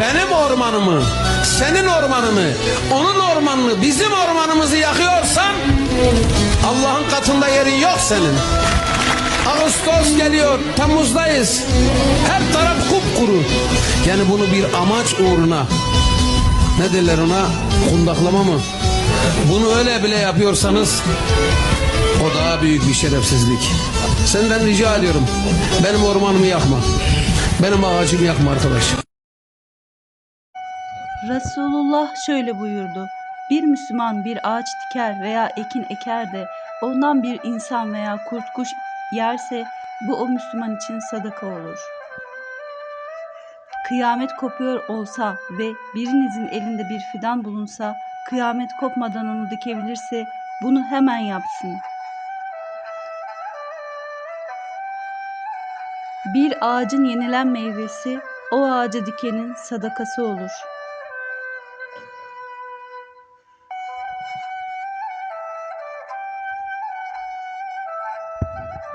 benim ormanımı, senin ormanını, onun ormanını, bizim ormanımızı yakıyorsan Allah'ın katında yerin yok senin. Ağustos geliyor, Temmuz'dayız. Her taraf kupkuru. Yani bunu bir amaç uğruna ne derler ona kundaklama mı? Bunu öyle bile yapıyorsanız o daha büyük bir şerefsizlik. Senden rica ediyorum. Benim ormanımı yakma. Benim ağacımı yakma arkadaş. Resulullah şöyle buyurdu. Bir Müslüman bir ağaç diker veya ekin eker de ondan bir insan veya kurt kuş yerse bu o Müslüman için sadaka olur. Kıyamet kopuyor olsa ve birinizin elinde bir fidan bulunsa kıyamet kopmadan onu dikebilirse bunu hemen yapsın. Bir ağacın yenilen meyvesi o ağaca dikenin sadakası olur.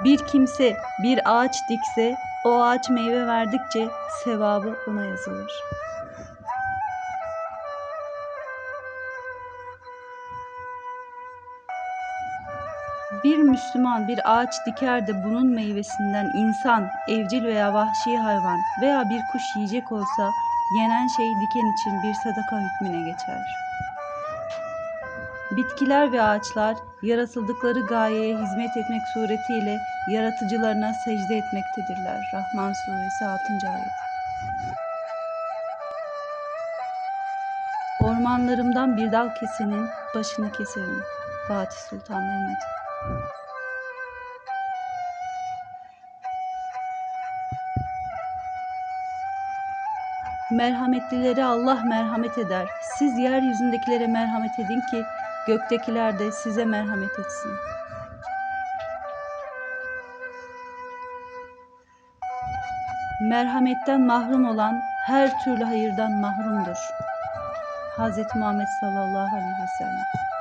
Bir kimse bir ağaç dikse o ağaç meyve verdikçe sevabı ona yazılır. Bir Müslüman bir ağaç diker de bunun meyvesinden insan, evcil veya vahşi hayvan veya bir kuş yiyecek olsa yenen şey diken için bir sadaka hükmüne geçer. Bitkiler ve ağaçlar yaratıldıkları gayeye hizmet etmek suretiyle yaratıcılarına secde etmektedirler. Rahman suresi 6. ayet. Ormanlarımdan bir dal kesenin başını keserim. Fatih Sultan Mehmet. Merhametlilere Allah merhamet eder. Siz yeryüzündekilere merhamet edin ki göktekiler de size merhamet etsin. Merhametten mahrum olan her türlü hayırdan mahrumdur. Hz. Muhammed sallallahu aleyhi ve sellem.